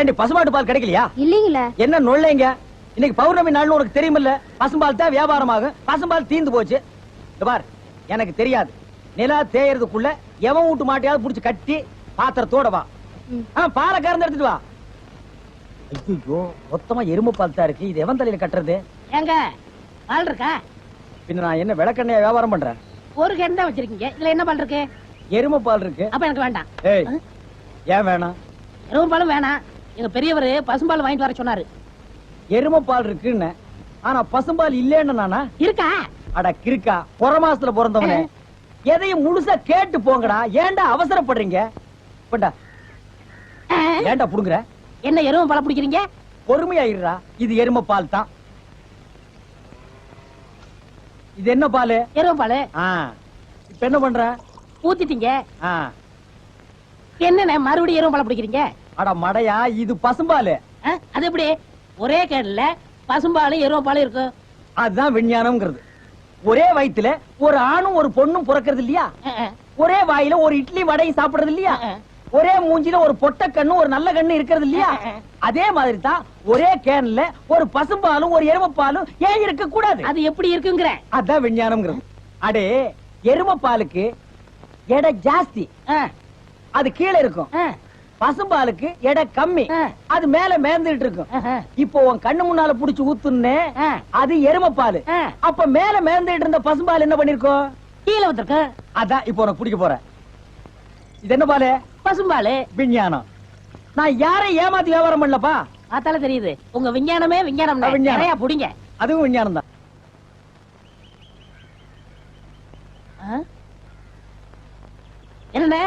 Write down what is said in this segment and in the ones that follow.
ஏண்டி பசுமாட்டு பால் கிடைக்கலையா? இல்லீங்களே என்ன நொல்லைங்க? இன்னைக்கு பௌர்ணமி நாள்னு உனக்கு தெரியுமில்ல? பசும்பால் தான் வியாபாரமாகும். பசும்பால் தீந்து போச்சு. பார் எனக்கு தெரியாது. நிலா தேயறதுக்குள்ள எவன் வீட்டு மாட்டையாவது புடிச்சு கட்டி பாத்திரத்தோட வா. பாலை கறந்து எடுத்துட்டு வா. ஐயோ மொத்தமா எருமை பால் தான் இருக்கு. இது எவன் தலையில கட்டுறது? ஏங்க பால் இருக்கா? பின்ன நான் என்ன விளக்கண்ணையா வியாபாரம் பண்றேன்? ஒரு கேன் தான் வச்சிருக்கீங்க. இதுல என்ன பால் இருக்கு? எருமை பால் இருக்கு. அப்ப எனக்கு வேண்டாம். ஏய் ஏன் வேணாம்? எருவும் பாலும் வேணாம். எங்க பெரியவர் பசும்பால் வாங்கிட்டு வர சொன்னாரு. எருமை பால் இருக்குன்னு. ஆனா பசும்பால் இல்லேன்னு நானா? இருக்கா? அட கிறுக்கா புற மாசத்துல பிறந்தவனே. எதையும் முழுசா கேட்டு போங்கடா. ஏன்டா அவசரப்படுறீங்க? போண்டா. ஏன்டா புடுங்குற? என்ன எருவும் பாலை பிடிக்கிறீங்க? பொறுமையா இருடா இது எருமை பால் தான். இது என்ன பால்? எருவும் பால். இப்ப என்ன பண்ற? ஊத்திட்டீங்க. ஆ. என்னண்ணே மறுபடியும் எருவும் பாலை பிடிக்கிறீங்க? அட மடையா இது பசும்பால். அது எப்படி? ஒரே கேன்ல பசும்பாலும் எருவும் பாலும் இருக்கும் அதுதான் விஞ்ஞானம்ங்கிறது. ஒரே வயித்துல ஒரு ஆணும் ஒரு பொண்ணும் பிறக்கிறது இல்லையா. ஒரே வாயில ஒரு இட்லி வடையும் சாப்பிடுறது இல்லையா. ஒரே மூஞ்சில ஒரு பொட்ட கண்ணு ஒரு நல்ல கண்ணு இருக்கிறது இல்லையா. அதே மாதிரி தான் ஒரே கேன்ல ஒரு பசும்பாலும் ஒரு எருமைப்பாலும் ஏன் இருக்க கூடாது அது எப்படி இருக்குங்கிற? அதான் விஞ்ஞானம்ங்கிறது. அடே எருமைப்பாலுக்கு எடை ஜாஸ்தி. அது கீழே இருக்கும். பசும்பாலுக்கு எடை கம்மி. அது மேல மேந்துட்டு இருக்கும். இப்போ உன் கண்ணு முன்னால புடிச்சு ஊத்துனே. அது எருமைப்பாலு. அப்ப மேல மேந்துட்டு இருந்த பசும்பால் என்ன பண்ணிருக்கோம் கீழே வந்திருக்கு. அதான் இப்போ உனக்கு பிடிக்க போறேன். இது என்ன பாலு? பசும்பாலு. விஞ்ஞானம். நான் யாரை ஏமாத்தி வியாபாரம் பண்ணலப்பா? பார்த்தாலே தெரியுது. உங்க விஞ்ஞானமே விஞ்ஞானம். நிறைய புடிங்க. அதுவும் விஞ்ஞானம் தான். ஆ? என்னண்ணே?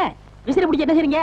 விசிறி பிடிக்க என்ன செய்றீங்க?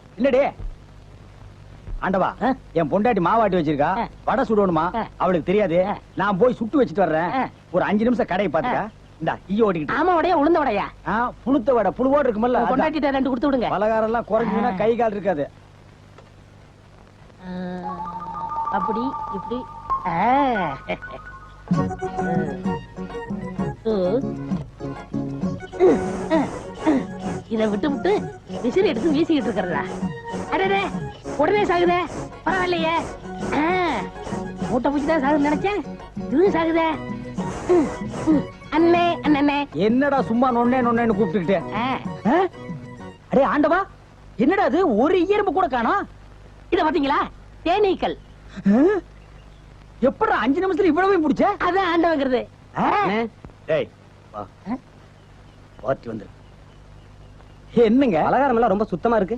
இல்லடே. ஆண்டவா? என் பொண்டாட்டி மாவாட்டி வச்சிருக்கா. வடை சுடணுமா. அவளுக்கு தெரியாது. நான் போய் சுட்டு வச்சிட்டு வர்றேன். ஒரு அஞ்சு நிமிஷம் கடையை பாத்துக்க இந்தா ஈ ஓட்டிக்கிட்டு. ஆமா உடைய உளுந்த உடையா? ஆ, புழுத்த வடை புழுவோடு இருக்குமல்ல. கொண்டாட்டிட்ட ரெண்டு கொடுத்து விடுங்க. பலகாரம் எல்லாம் குறைஞ்சுன்னா கை கால் இருக்காது. அப்படி இப்படி. இத விட்டு விட்டு விசிறி எடுத்து வீசிக்கிட்டு இருக்கிறதா? அடடே உடனே சாகுதே? பரவாயில்லையே. மூட்டை பூச்சி தான் சாகுதுன்னு நினைச்சேன். இதுவும் சாகுதே. அண்ணே அண்ணே என்னடா சும்மா நொண்ணே நொண்ணேன்னு கூப்பிட்டுக்கிட்டு? அடே ஆண்டவா என்னடா அது ஒரு எறும்பு கூட காணோம். இத பாத்தீங்களா தேனீக்கள். எப்படா அஞ்சு நிமிஷத்துல இவ்வளவு பிடிச்ச அதான் ஆண்டவங்கிறது. ஆ? டேய் வா. வாத்தி வந்துரு. என்னங்க? பலகாரம் எல்லாம் ரொம்ப சுத்தமா இருக்கு.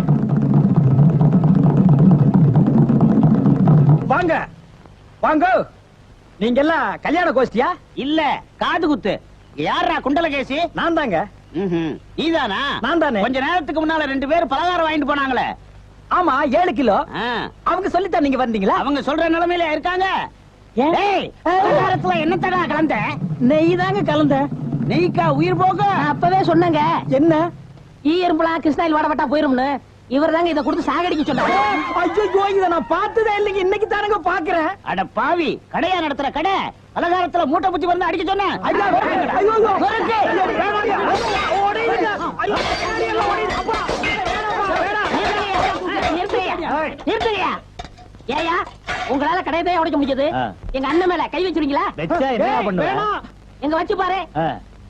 வாங்க. வாங்க. நீங்க எல்லாம் கல்யாண கோஷ்டியா? இல்ல காது குத்து. யாரா குண்டலகேசி? நான் தாங்க. நீதானா? நான் தானே. கொஞ்ச நேரத்துக்கு முன்னால ரெண்டு பேரும் பலகாரம் வாங்கிட்டு போனாங்களே. ஆமா ஏழு கிலோ. அவங்க சொல்லித்தான் நீங்க வந்தீங்களா? அவங்க சொல்ற நிலைமையில இருக்காங்க. என்னத்தடா கலந்த? நெய் தாங்க கலந்த. நெய்க்கா உயிர் போக அப்பவே சொன்னேங்க. என்ன? ஈ எறும்புலாம் கிருஷ்ணாயில் வாட வட்டா போயிரும்னு. இவர் தாங்க இதை கொடுத்து சாகடிக்க சொன்னாரு ஐயோ இத நான் பார்த்ததே இல்லைங்க இன்னைக்கு தானங்க பாக்குறேன் அட பாவி கடையா நடத்துற கடை பலகாரத்துல மூட்டை பூச்சி வந்து அடிக்க சொன்னேன். நிறுத்துங்கய்யா. ஏய்யா, உங்களால கடையை தான் உடைக்க முடிஞ்சது. எங்க அண்ணன் மேல கை வச்சிருக்கீங்களா வச்சா என்ன. எங்க வச்சு பாரு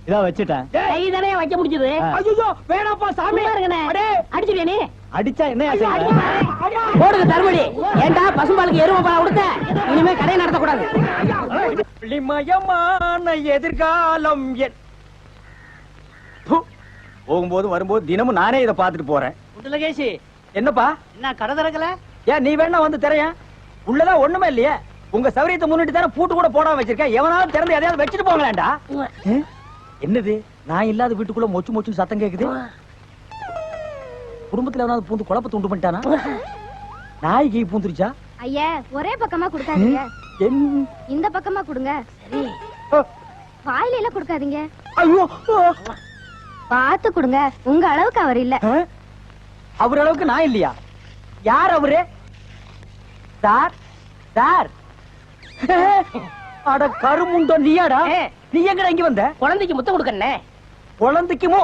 இதோ வச்சுட்டேன் கை தானே வைக்க முடிஞ்சது. ஐயோ, வேணாப்பா சாமி சும்மா இருங்கண்ணே. அடே. அடிச்சிருவியா நீ அடிச்சா என்ன. போடுங்க தருமடி. ஏண்டா பசும்பாலுக்கு எருமை பால் கொடுத்த? இனிமே கடையை நடத்தக்கூடாது. ஒளிமயமான எதிர்காலம் என். போகும்போது வரும்போது தினமும் நானே இதை பார்த்துட்டு போறேன். முத்துலகேஷி என்னப்பா? என்ன கடை திறக்கல? ஏன் நீ வேணா வந்து திரையன் உள்ளதான் ஒண்ணுமே இல்லையே. உங்க சௌரியத்தை முன்னிட்டு தானே பூட்டு கூட போடாம வச்சிருக்கேன். எவனாவது திறந்து எதையாவது வச்சுட்டு போங்களேன்டா என்னது? நான் இல்லாத வீட்டுக்குள்ள மொச்சு மொச்சு சத்தம் கேக்குது. குடும்பத்துல எவனாவது பூந்து குழப்பத்தை உண்டு பண்ணிட்டானா? நாய்க்கு பூந்துருச்சா? ஐயா ஒரே பக்கமா கொடுக்காதீங்க. இந்த பக்கமா கொடுங்க. சரி. வாயில எல்லாம் கொடுக்காதீங்க. ஐயோ பார்த்து கொடுங்க. உங்க அளவுக்கு அவர் இல்ல? அவர் அளவுக்கு நான் இல்லையா? யார் அவரு? சார்? சார். அட கருமுண்டோ நீயாடா. நீ எங்கடா இங்க வந்த? குழந்தைக்கு முத்தம் கொடுக்கண்ணே குழந்தைக்குமோ?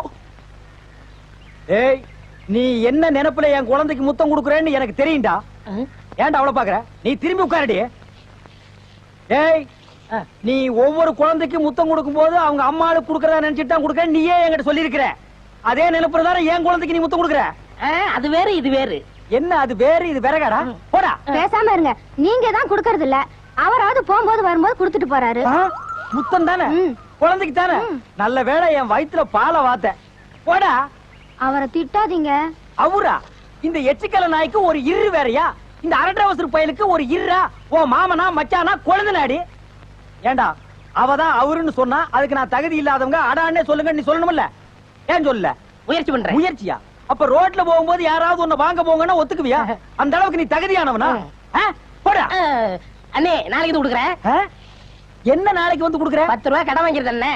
ஏய் நீ என்ன நினைப்புல என் குழந்தைக்கு முத்தம் கொடுக்குறேன்னு எனக்கு தெரியும்டா. ஏன்டா அவளை பாக்குற? நீ திரும்பி உட்காரடி. ஏய் நீ ஒவ்வொரு குழந்தைக்கும் முத்தம் கொடுக்கும் போது அவங்க அம்மாளுக்கு கொடுக்கறதா நினைச்சிட்டு தான் கொடுக்க நீயே என்கிட்ட சொல்லியிருக்கிற. அதே நினைப்புல தானே என் குழந்தைக்கு நீ முத்தம் கொடுக்குற? அது வேறு இது வேறு. என்ன அது வேறு இது விறகாடா? போடா. பேசாம இருங்க. நீங்க தான் கொடுக்கறது இல்ல. அவராவது போகும்போது வரும்போது கொடுத்துட்டு போறாரு. முத்தம் தானே. குழந்தைக்கு தானே? நல்ல வேளை என் வயித்துல பாலை வாத்த. போடா. அவரை திட்டாதீங்க. அவரா இந்த எச்சிக்கல நாய்க்கு ஒரு இரு வேறயா? இந்த அரட்டவசர் பயலுக்கு ஒரு இருரா ஓ மாமனா மச்சானா குழந்தைனாடி ஏண்டா அவதான் அவருன்னு சொன்னா அதுக்கு நான் தகுதி இல்லாதவங்க அடான்னே சொல்லுங்க நீ சொல்லணும்ல ஏன் சொல்லல? முயற்சி பண்றேன். முயற்சியா? அப்ப ரோட்ல போகும்போது யாராவது உன்னை வாங்க போங்கன்னா ஒத்துக்குவியா? அந்த அளவுக்கு நீ தகுதியானவனா? ஆ? போடா. அண்ணே நாளைக்கு இது கொடுக்குறேன். ஆ? என்ன நாளைக்கு வந்து குடுக்குற? பத்து ரூபாய் கடன் வாங்கிறது அண்ணே.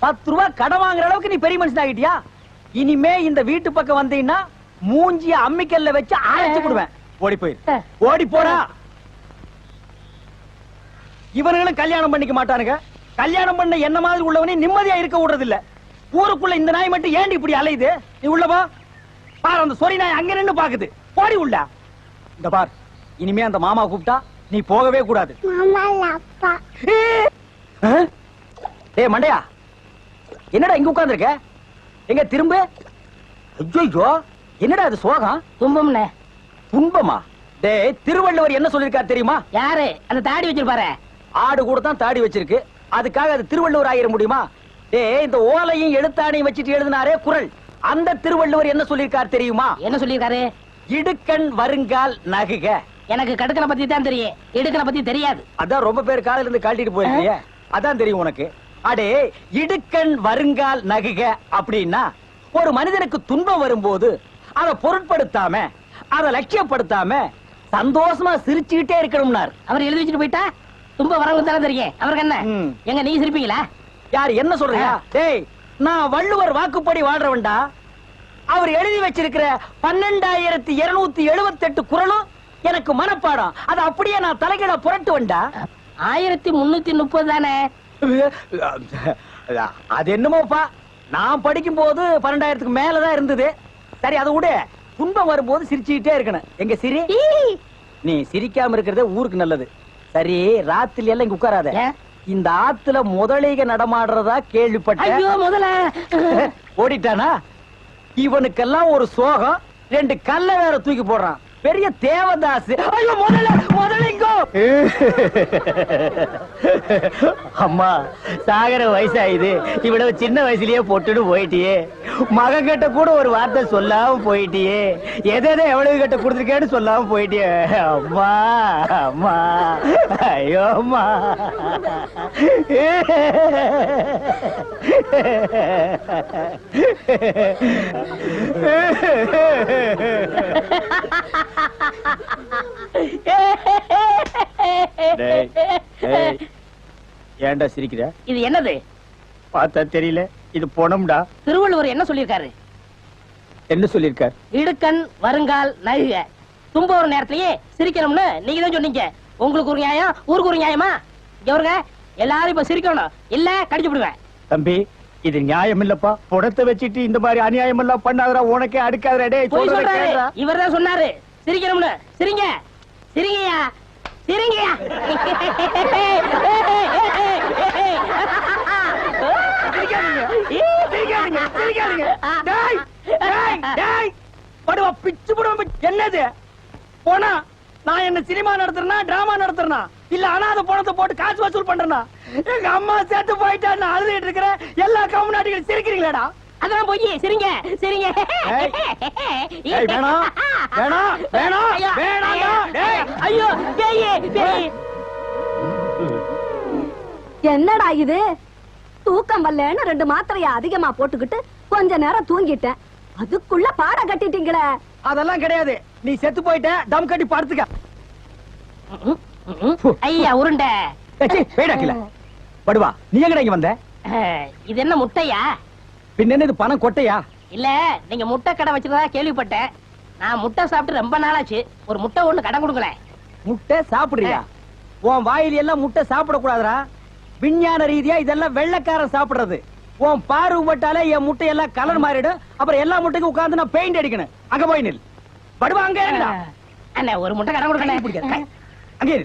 பத்து ரூபாய் கடன் வாங்குற அளவுக்கு நீ பெரிய மனுஷன் ஆகிட்டியா இனிமே இந்த வீட்டு பக்கம் வந்தீங்கன்னா மூஞ்சிய அம்மிக்கல்ல வச்சு அரைச்சு விடுவேன் ஓடி போயிரு. ஓடி போடா. இவனுங்களும் கல்யாணம் பண்ணிக்க மாட்டானுங்க. கல்யாணம் பண்ண என்ன மாதிரி உள்ளவனே நிம்மதியா இருக்க விடுறது இல்ல ஊருக்குள்ள இந்த நாய் மட்டும் ஏண்டி இப்படி அலையுது? நீ உள்ள வா. பாரு அந்த சொறி நாய் அங்க நின்னு பாக்குது. ஓடி உள்ள. இந்த பார் இனிமே அந்த மாமா கூப்பிட்டா நீ போகவே கூடாது? டேய் மண்டையா. என்னடா இங்க உட்கார்ந்திருக்க? எங்க திரும்ப? ஐயோ என்னடா அது சோகம்? துன்பம்ண்ணே துன்பமா? டேய் திருவள்ளுவர் என்ன சொல்லிருக்காரு தெரியுமா? யாரு? அந்த தாடி வச்சிருப்பாரு. ஆடு கூட தான் தாடி வச்சிருக்கு. அதுக்காக அது திருவள்ளுவர் ஆயிர முடியுமா? டேய் இந்த ஓலையும் எழுத்தாணையும் வச்சுட்டு எழுதினாரே குரல். அந்த திருவள்ளுவர் என்ன சொல்லிருக்காரு தெரியுமா? என்ன சொல்லியிருக்காரு இடுக்கண் வருங்கால் நகுக. எனக்கு கடுக்கனை பத்தி தான் தெரியும். இடுக்கனை பத்தி தெரியாது. அதான் ரொம்ப பேர் காலையில இருந்து கழட்டிட்டு போயிருக்கீங்க. அதான் தெரியும் உனக்கு. அடே இடுக்கண் வருங்கால் நகுக அப்படின்னா ஒரு மனிதனுக்கு துன்பம் வரும்போது அதை பொருட்படுத்தாம அதை லட்சியப்படுத்தாம சந்தோஷமா சிரிச்சுக்கிட்டே இருக்கணும்னார். அவர் எழுதி வச்சுட்டு போயிட்டா? துன்ப வரவங்க தானே தெரியும். அவருக்கு என்ன. எங்க நீ சிரிப்பீங்களா? யார் என்ன சொல்றியா டேய் நான் வள்ளுவர் வாக்குப்படி வாழ்றவன்டா. அவர் எழுதி வச்சிருக்கிற பன்னெண்டாயிரத்தி இருநூத்தி எழுபத்தி எட்டு குரலும் எனக்கு மனப்பாடம். அதை அப்படியே நான் தலைகீழ புரட்டுவன்டா. ஆயிரத்தி முன்னூத்தி முப்பது தானே? அது என்னமோப்பா நான் படிக்கும் போது பன்னெண்டாயிரத்துக்கு மேலதான் இருந்தது. சரி அதை விட. துன்பம் வரும்போது சிரிச்சுக்கிட்டே இருக்கணும். எங்க சிரி? நீ சிரிக்காம இருக்கிறதே ஊருக்கு நல்லது. சரி ராத்திரி எல்லாம் இங்க உட்காராத? இந்த ஆத்துல முதலைக நடமாடுறதா கேள்விப்பட்டேன் ஐயோ முதல்ல ஓடிட்டானா? இவனுக்கெல்லாம் ஒரு சோகம் ரெண்டு கல்ல வேற தூக்கி போடுறான். பெரிய தேவதாஸ் ஐயோ முதல்ல அம்மா சாகர வயசாயுது. இவ்வளவு சின்ன வயசுலயே பொட்டுன்னு போயிட்டியே. மகன் கிட்ட கூட ஒரு வார்த்தை சொல்லாம போயிட்டியே. எதை எவ்வளவு கிட்ட கொடுத்துருக்கேன்னு சொல்லாம போயிட்டியே. அம்மா அம்மா. ஐயோ அம்மா. டேய், ஏன்டா சிரிக்கிற? இது என்னது? பார்த்தா தெரியல. இது பொணம்டா. திருவள்ளுவர் என்ன சொல்லியிருக்காரு? என்ன சொல்லியிருக்கார்? இடுக்கண் வருங்கால் நகுக தும்ப ஒரு நேரத்திலேயே சிரிக்கணும்னு நீங்க தான் சொன்னீங்க. உங்களுக்கு ஒரு நியாயம் ஊருக்கு ஒரு நியாயமா? இங்க வருங்க எல்லாரும் இப்ப சிரிக்கணும். இல்ல கடிச்சு விடுவேன். தம்பி இது நியாயம் இல்லப்பா. புடத்தை வச்சுட்டு இந்த மாதிரி அநியாயம் எல்லாம் பண்ணாதடா உனக்கே அடுக்காதடா. டேய் போய் சொல்றத சொல்றாரு. கேளுடா. இவர் தான் சொன்னாரு. சிரிக்கணும்னு. சிரிங்க. சிரிங்கயா சிரிங்கயா பிச்சு புடுவா என்னது? போனா நான் என்ன சினிமா நடத்துறனா டிராமா நடத்துறனா? இல்ல அனாதை பணத்தை போட்டு காசு வசூல் பண்றேனா? எங்க அம்மா சேர்த்து போயிட்டா நான் அழுதுட்டு இருக்கிறேன். எல்லா கம்நாட்டிகளும் சிரிக்கிறீங்களாடா. அதெல்லாம் போய். சிரிங்க சிரிங்க. ஏய், வேணாம், வேணாம், வேணாம், ஐயோ, என்னடா இது? தூக்கம் வரலன்னு ரெண்டு மாத்திரைய அதிகமா போட்டுக்கிட்டு கொஞ்ச நேரம் தூங்கிட்டேன். அதுக்குள்ள பாட கட்டிட்டீங்களே. அதெல்லாம் கிடையாது. நீ செத்து போயிட்ட தம் கட்டி படுத்துக்க. ஐயா உருண்டை. வேடாக்கல படுவா நீ எங்கடா இங்க வந்த? இது என்ன முட்டையா? பின்ன என்ன இது பணம் கொட்டையா? இல்ல நீங்க முட்டை கடை வச்சிருந்தா கேள்விப்பட்டேன். நான் முட்டை சாப்பிட்டு ரொம்ப நாளாச்சு. ஒரு முட்டை ஒண்ணு கடன் கொடுங்களேன் முட்டை சாப்பிடுறியா? உன் வாயில எல்லாம் முட்டை சாப்பிட கூடாதுடா விஞ்ஞான ரீதியா இதெல்லாம் வெள்ளைக்காரன் சாப்பிடுறது. உன் பார்வை பட்டாலே என் முட்டை எல்லாம் கலர் மாறிடும். அப்புறம் எல்லா முட்டைக்கும் உட்கார்ந்து நான் பெயிண்ட் அடிக்கணும். அங்க போய் நில். படுவா அங்க அண்ணா ஒரு முட்டை கடன் கை பிடிக்காத, அங்கே.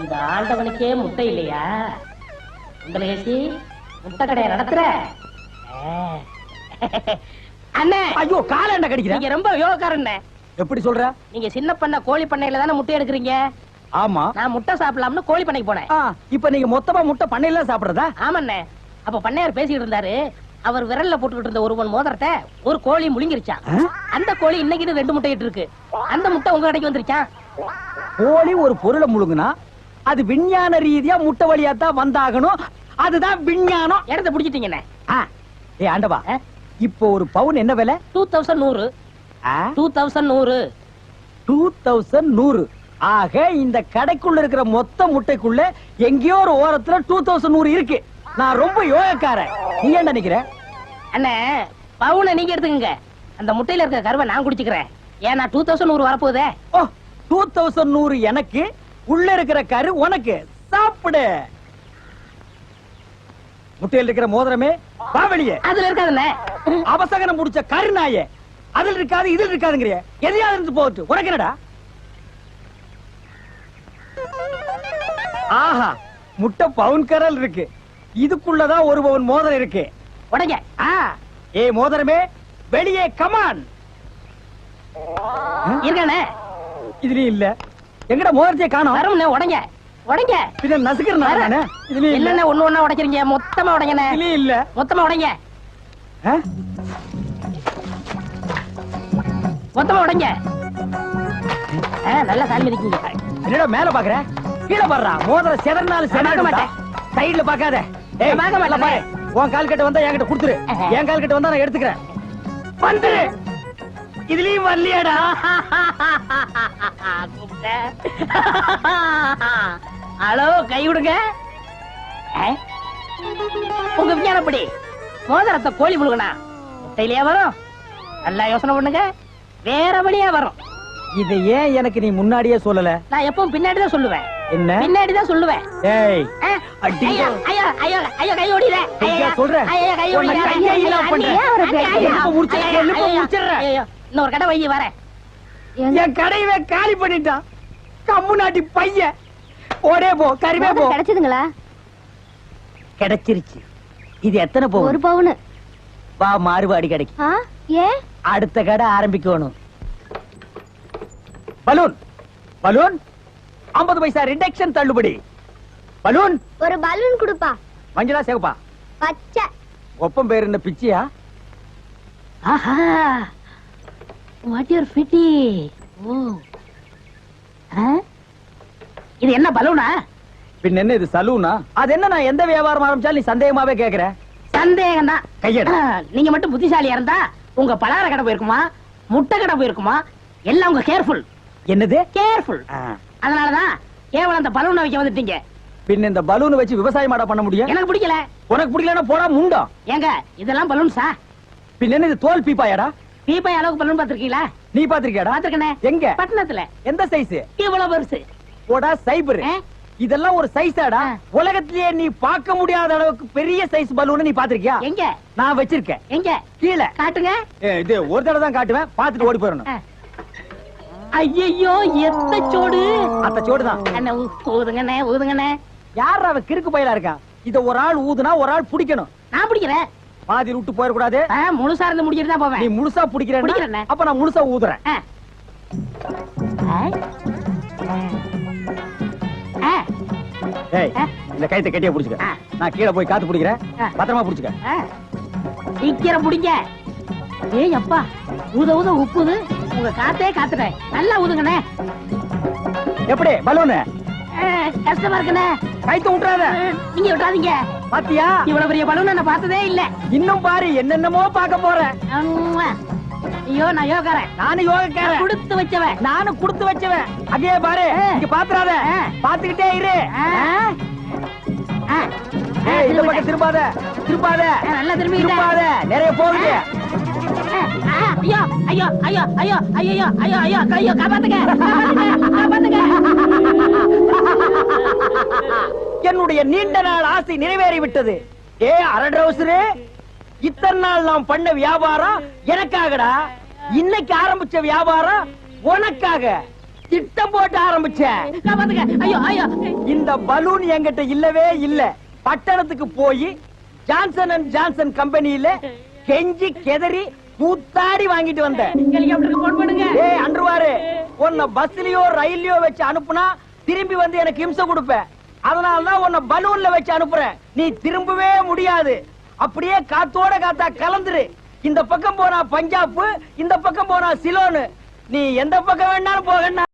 இந்த ஆண்டவனுக்கே முட்டை இல்லையா? உங்களுக்கு முட்டை கடையை நடத்துற. அண்ணே. ஐயோ காலாண்ட கடிக்கிற? நீங்க ரொம்ப யோகக்காரண்ணே எப்படி சொல்ற? நீங்க சின்ன பண்ண கோழி பண்ணையில தானே முட்டை எடுக்கிறீங்க? ஆமா. நான் முட்டை சாப்பிடலாம்னு கோழி பண்ணைக்கு போனேன். இப்ப நீங்க மொத்தமா முட்டை பண்ணையில சாப்பிடுறதா? ஆமாண்ணே. அப்ப பண்ணையார் பேசிக்கிட்டு இருந்தாரு. அவர் விரல்ல போட்டுக்கிட்டு இருந்த ஒரு மண் மோதிரத்தை ஒரு கோழி முழுங்கிருச்சான் ஆ? அந்த கோழி இன்னைக்கு ரெண்டு முட்டை இருக்கு அந்த முட்டை உங்க கடைக்கு வந்துருச்சான் கோழி ஒரு பொருளை முழுங்குனா அது விஞ்ஞான ரீதியா முட்டை வழியா தான் வந்தாகணும். அதுதான் விஞ்ஞானம். இடத்த பிடிச்சிட்டீங்கண்ணே. ஏய் ஆண்டவா? இப்போ ஒரு பவுன் என்ன விலை? டூ தௌசண்ட் நூறு. டூ தௌசண்ட் நூறு. டூ தௌசண்ட் நூறு. ஆக இந்த கடைக்குள்ள இருக்கிற மொத்த முட்டைக்குள்ள எங்கேயோ ஒரு ஓரத்துல டூ தௌசண்ட் நூறு இருக்கு. நான் ரொம்ப யோகக்காரன். நீ என்ன நினைக்கிற அண்ணே பவுனை நீங்க எடுத்துக்கங்க. அந்த முட்டையில இருக்க கருவை நான் குடிச்சுக்கிறேன். ஏன்னா டூ தௌசண்ட் நூறு வரப்போகுதே. ஓ டூ தௌசண்ட் நூறு எனக்கு உள்ள இருக்கிற கரு உனக்கு. சாப்பிடு. முட்டையில் இருக்கிற மோதிரமே வா வெளியே. அதுல இருக்காதுண்ணே. அவசகனம் முடிச்ச கருநாயே. அதில் இருக்காது இதில் இருக்காதுங்கிறிய. எதையாவது இருந்து போட்டு உனக்கு என்னடா? ஆஹா முட்டை பவுன் கரல் இருக்கு. இதுக்குள்ளதான் ஒரு பவுன் மோதிரம் இருக்கு. உடைங்க. ஏ மோதிரமே. வெளியே கமான் இருக்கானே இதுலயும் இல்ல. எங்கடா மோதிரத்தையே காணோம்? வரும்ண்ணே உடைங்க. உடைங்க. பின்ன நசுக்கிறேன் இதுலயும் இல்ல. என்னண்ணே ஒண்ணு ஒண்ணா உடைக்கிறீங்க. மொத்தமா உடைங்கண்ணே. இல்ல. மொத்தமா உடைங்க? மொத்தமா உடைங்க. நல்லா சாமி இருக்கீங்க என்னடா மேல பாக்குற? கீழே பாடுறா. மோதிரம் செதறினாலும் செதறி. மாட்டேன். சைடுல பாக்காத. ஏய் மாட்டேன். பாரு. உன் கால் கட்ட வந்தா என்கிட்ட கொடுத்துரு. என் கால் கட்ட வந்தா நான் எடுத்துக்கிறேன். வந்துரு. இதுலயும் வரலையாடா. ஹலோ கை விடுங்க? உங்க விஞ்ஞானப்படி மோதிரத்தை கோழி முழுகனா முட்டையிலேயே வரும். நல்லா யோசனை பண்ணுங்க. வேற வழியா வரும். இதை ஏன் எனக்கு நீ முன்னாடியே சொல்லல? நான் எப்பவும் பின்னாடி தான் சொல்லுவேன். என்ன? பின்னாடி தான் சொல்லுவேன். ஏய். ஐயோ, ஐயோ, ஐயோ, கை சொல்றேன். கை பண்றேன். இன்னொரு கடை வையி வரேன். என் கடையவே காலி பண்ணிட்டான். கம்மு நாட்டி பையன். ஓடே போ கருவே போ. கிடைச்சதுங்களா? கிடைச்சிருச்சு. இது எத்தனை ஒரு போகும் பவுனு. வா மாறுபாடி கிடைக்கு. ஆ ஏன்? அடுத்த கடை ஆரம்பிக்கணும். பலூன். பலூன். 50 பைசா ரிடக்ஷன் தள்ளுபடி. பலூன். ஒரு பலூன் கொடுப்பா. மஞ்சளா சிவப்பா? பச்சை. ஒப்பம் பேர் என்ன பிச்சியா? ஆஹா. What your fifty oh? இது என்ன பலூனா? பின்ன என்ன இது சலூனா? அது என்ன நான் எந்த வியாபாரம் ஆரம்பிச்சாலும் நீ சந்தேகமாவே கேக்குற? சந்தேகம் தான் கையெடு நீங்க மட்டும் புத்திசாலியா இருந்தா உங்க பலகார கடை போயிருக்குமா? முட்டை கடை போயிருக்குமா? எல்லாம் உங்க கேர்ஃபுல் என்னது? கேர்ஃபுல் அதனாலதான் கேவலம் அந்த பலூனை வைக்க வந்துட்டீங்க. பின்ன இந்த பலூன் வச்சு விவசாயம் பண்ண முடியும்? எனக்கு பிடிக்கல. உனக்கு பிடிக்கலன்னா போடா முண்டம் ஏங்க இதெல்லாம் பலூன்ஸா பின்ன என்ன இது தோல் பீப்பாயாடா? பீப்பாய் அளவுக்கு பலன் பாத்திருக்கீங்களா நீ பாத்திருக்கியாடா பாத்திருக்கனே எங்க? பட்டணத்துல. எந்த சைஸ் இவ்வளவு பெருசு. போடா சைபர்? இதெல்லாம் ஒரு சைஸாடா. உலகத்திலேயே நீ பார்க்க முடியாத அளவுக்கு பெரிய சைஸ் பலூன் நீ பாத்திருக்கியா எங்க? நான் வச்சிருக்கேன். எங்க? கீழே. காட்டுங்க. இது ஒரு தடவை தான் காட்டுவேன். பாத்துட்டு ஓடி போயிடணும். ஐயோ எத்த சோடு. அத்த சோடுதான் அண்ணே ஊ- ஊதுங்கண்ணே ஊதுங்கண்ணே. யார் அவ கிறுக்கு பயிலா இருக்கான் இத ஒரு ஆள் ஊதுனா ஒரு ஆள் பிடிக்கணும். நான் பிடிக்கிறேன். பாதி விட்டு போயிடக்கூடாது. ஆ, முழுசா இருந்து முடிச்சிட்டு தான் நீ போவேன் முழுசா பிடிக்கிறேன்னா பிடிக்கிறேனே. அப்ப நான் முழுசா ஊதுறேன். ஏய். இந்த கைத்தை கட்டியா புடிச்சுக்க. நான் கீழே போய் காத்து பிடிக்கிறேன். பத்திரமா புடிச்சுக்க. சீக்கிரம் பிடிங்க. ஏய் அப்பா ஊத ஊத உப்புது. உங்க காத்தே காத்துட்டேன். நல்லா ஊதுங்கண்ணே. எப்படி பலூனு? கஷ்டமா இருக்குண்ணே. கைத்த விட்டுறாத. நீங்க விட்டாதீங்க பாத்தியா? இவ்வளவு பெரிய பலூன் நான் பார்த்ததே இல்ல. இன்னும் பாரு என்னென்னமோ பார்க்க போறேன். ஐயோ நான் யோகாரன் நானும் யோகக்காரன் கொடுத்து வச்சவன். நானும் கொடுத்து வச்சவன். அதே பாரு. இங்க பாத்துறாத. பாத்துக்கிட்டே இரு. இந்த. பக்கம் திரும்பாத. திரும்பாத. நல்லா திரும்பிட்டேன். திரும்பாத. நிறைய போகுது. ஐயோ ஐயோ ஐயோ ஐயோ ஐயோ ஐயோ ஐயோ ஐயோ காப்பாத்துங்க. காப்பாத்துங்க, என்னுடைய நீண்ட நாள் ஆசை நிறைவேறி விட்டது ஏ அரட்ரவுசரு இத்தனை நாள் நாம் பண்ண வியாபாரம் எனக்காகடா. இன்னைக்கு ஆரம்பிச்ச வியாபாரம் உனக்காக. திட்டம் போட்டு ஆரம்பிச்சேன் காப்பாத்துங்க ஐயோ ஐயோ. இந்த பலூன் என்கிட்ட இல்லவே இல்ல. பட்டணத்துக்கு போய் ஜான்சன் அண்ட் ஜான்சன் கம்பெனியில கெஞ்சி கெதறி கூத்தாடி வாங்கிட்டு வந்தேன் ஏய் அன்றுவாரு உன்னை பஸ்லயோ ரயில்லயோ வச்சு அனுப்புனா திரும்பி வந்து எனக்கு இம்சை கொடுப்ப. அதனால தான் உன்னை பலூன்ல வச்சு அனுப்புறேன். நீ திரும்பவே முடியாது. அப்படியே காத்தோட காத்தா கலந்துரு. இந்த பக்கம் போனா பஞ்சாப் இந்த பக்கம் போனா சிலோனு. நீ எந்த பக்கம் வேணாலும் போகணும்